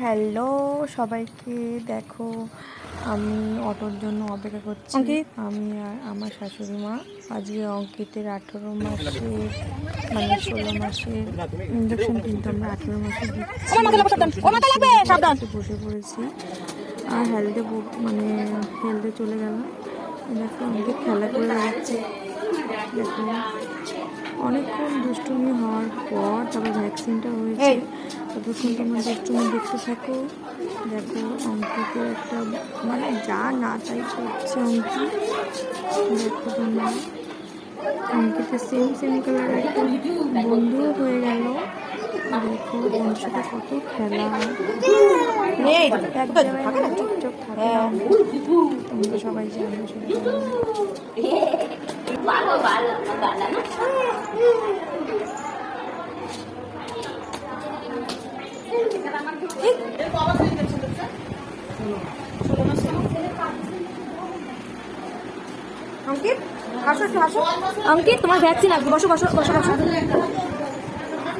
Hello সবাইকে দেখো আমি অটোর জন্য অপেক্ষা করছি। আমি আর আমার শাশুড়ি মা। আজকে অঙ্কিতের আঠেরো মাসের মানে ষোলো মাসের ইঞ্জেকশন কিন্তু আমরা আঠেরো মাসে বসে বসে পড়েছি। আর হেলথে মানে হেলথে চলে গেলাম। দেখো অঙ্কিত খেলা করে যাচ্ছে দেখো অনেকক্ষণ দুষ্টুমি হওয়ার পর তারপর ভ্যাকসিনটা হয়েছে। ততক্ষণ তোমার দুষ্টুমি দেখতে থাকো। দেখো অঙ্কিতের একটা মানে যা না তাই করছে অঙ্কিত দেখো তোমরা। অঙ্কিতের সেম সেম কালার একটা বন্ধুও হয়ে গেল। দেখো বন্ধুর সাথে কত খেলা। চুপচাপ থাকে। তোমরা সবাই জানো সেটা অঙ্কিত, আসো আসো। অঙ্কিত, তোমার ভ্যাকসিন আসবে বসো বসো বসো বসো।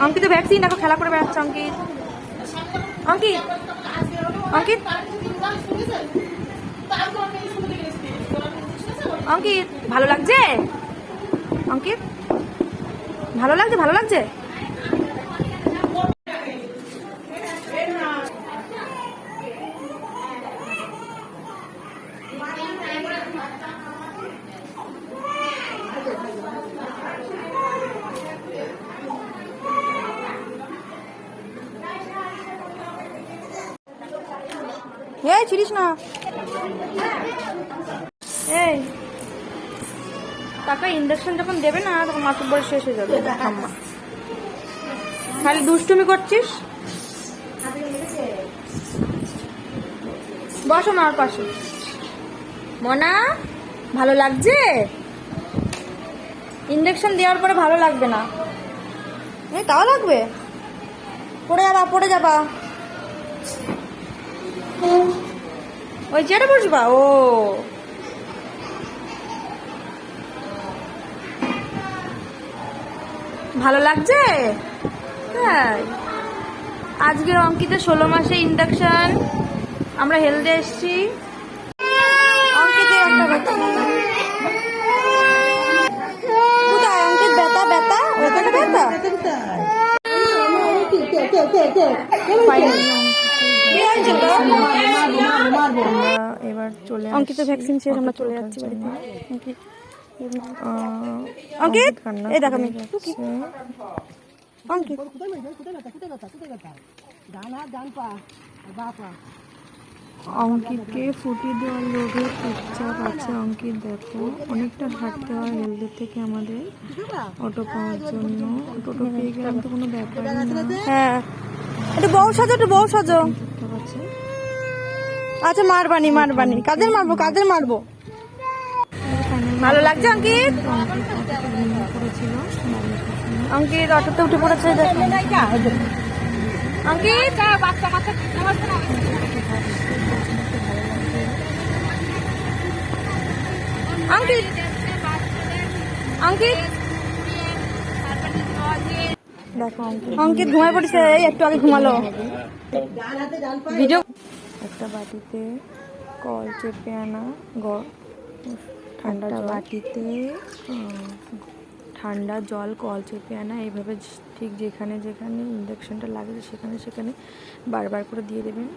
অঙ্কিত ভ্যাকসিন দেখো, খেলা করে বেড়াচ্ছে অঙ্কিত। অঙ্কিত অঙ্কিত। অঙ্কিত ভালো লাগছে? অঙ্কিত ভালো লাগছে ভালো লাগছে? এই ছিড়িস না? এই। টাকা ইঞ্জেকশন যখন দেবে না তখন মাসুর বয়স শেষ হয়ে যাবে। ঠাম্মা খালি দুষ্টুমি করছিস? বসো মার পাশে। মনা ভালো লাগছে? ইঞ্জেকশন দেওয়ার পরে ভালো লাগবে না। এই তাও লাগবে? পড়ে যাবা পড়ে যাবা। ওই চেয়ারে বসবা? ও। ভালো লাগছে? হ্যাঁ। আজকে অঙ্কিতের ষোলো মাসে ইন্ডাকশন আমরা হেলদে এসছি। অঙ্কিতের একটা কথা কোথায় অঙ্কিত? ব্যথা ব্যথা? ওখানে ব্যথা? এবার চলে অঙ্কিত ভ্যাকসিন শেষ আমরা চলে যাচ্ছি বাড়িতে। অঙ্কিত? এই দেখো আমি। অঙ্কিত। অঙ্কিতকে ফুটিয়ে দেওয়ার লোভে চুপচাপ আছে। অঙ্কিত দেখো অনেকটা হাঁটতে হয় হেলদের থেকে আমাদের অটো পাওয়ার জন্য। টোটো পেয়ে গেলাম তো কোনো ব্যাপারই না। হ্যাঁ। একটু বউ সাজো একটু বউ সাজো। আচ্ছা মারবানি মারবানি। কাদের মারবো কাদের মারবো? ভালো লাগছে, অঙ্কিত? অঙ্কিত, অটোতে উঠে পড়েছে অঙ্কিত? অঙ্কিত? অঙ্কিত? অঙ্কিত। অঙ্কিত ঘুমায় পড়েছে, এই একটু আগে ঘুমালো। একটা বাটিতে কল চেপে আনা গ- ঠান্ডা বাটিতে ঠান্ডা জল কল চেপে আনা এইভাবে ঠিক যেখানে যেখানে ইঞ্জেকশনটা লাগে সেখানে সেখানে বারবার করে দিয়ে দেবেন।